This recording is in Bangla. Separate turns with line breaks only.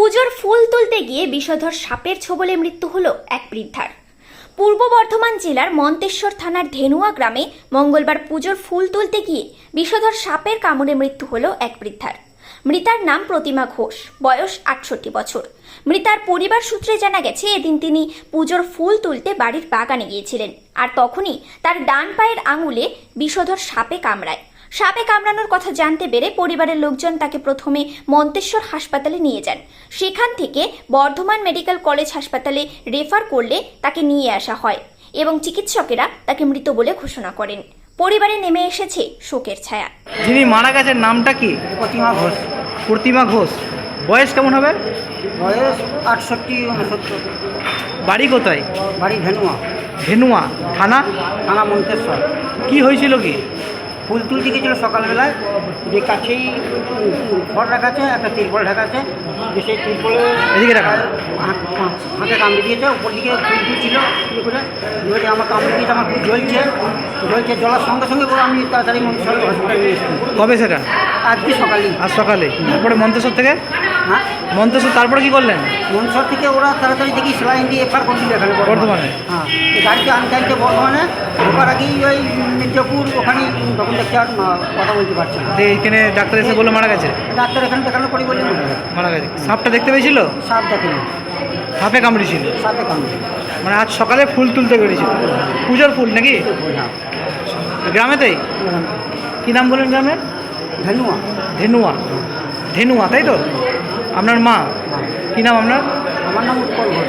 পুজোর ফুল তুলতে গিয়ে বিষধর সাপের ছোবলে মৃত্যু হলো এক বৃদ্ধার। পূর্ব বর্ধমান জেলার মন্তেশ্বর থানার ধেনুয়া গ্রামে মঙ্গলবার পুজোর ফুল তুলতে গিয়ে বিষধর সাপের কামড়ে মৃত্যু হলো এক বৃদ্ধার। মৃতার নাম প্রতিমা ঘোষ, বয়স আটষট্টি বছর। মৃতার পরিবার সূত্রে জানা গেছে, এদিন তিনি পুজোর ফুল তুলতে বাড়ির বাগানে গিয়েছিলেন। আর তখনই তার ডান পায়ের আঙুলে বিষধর সাপে কামড়ায়। সাপে কামড়ানোর কথা জানতে পেরে পরিবারের লোকজন তাকে প্রথমে মন্তেশ্বর হাসপাতালে নিয়ে যান। সেখান থেকে বর্ধমান মেডিকেল কলেজ হাসপাতালে রেফার করলে তাকে নিয়ে আসা হয় এবং চিকিৎসকেরা তাকে মৃত বলে ঘোষণা করেন। পরিবারে নেমে এসেছে শোকের ছায়া।
যিনি মারা গেছেন নামটা কি?
প্রতিমা ঘোষ।
প্রতিমা ঘোষ। বয়স কেমন হবে?
বয়স আটষট্টি উনসত্তর।
বাড়ি কোথায়?
বাড়ি ধেনুয়া
ধেনুয়া থানা?
থানা মন্তেশ্বর।
কি হয়েছিল কি?
ফুল তুলতে গেছিল সকালবেলায়। যে কাছেই ঘর রাখা আছে একটা তিরপল ঢাকা আছে। যে সেই তিরপলে
এদিকে রাখা।
হাতে কামড়ে দিয়েছে উপর দিকে ফুল তুলছিল করে আমার কামড়ে দিয়েছে আমার খুব জ্বলছে। জ্বলছে জ্বলার সঙ্গে সঙ্গে করে আমি তাড়াতাড়ি মন্তেশ্বর হসপিটালে নিয়ে এসেছি।
কবে সেটা?
আজকে সকালে।
আজ সকালে। তারপরে মন্তেশ্বর থেকে?
হ্যাঁ?
মন্তেশ্বর তারপরে কি করলেন?
মনসর থেকে ওরা তাড়াতাড়ি দেখি সেলাইন দিয়ে এফআর করছিল এখানে
বর্ধমানে?
হ্যাঁ গাড়িতে আনতে আনতে বর্ধমানে ঢোকার আগেই ওই মির্জাপুর ওখানে তখন দেখছি আর কথা বলতে পারছে না
এইখানে ডাক্তার এসে বলে মারা গেছে?
ডাক্তার এখানে দেখানো করি বলে
মারা গেছে। সাপটা দেখতে পেয়েছিল?
সাপ দেখেনি।
সাপে কামড়েছিল
সাপে কামড়ে।
মানে আজ সকালে ফুল তুলতে পেরেছিল। পুজোর ফুল নাকি?
হ্যাঁ।
গ্রামেতেই? কি নাম বলেন গ্রামের?
ধেনুয়া।
ধেনুয়া। ধেনুয়া তাই তো? আপনার মা?
হ্যাঁ।
কি নাম আপনার?
আমার নাম উৎপল ঘোষ।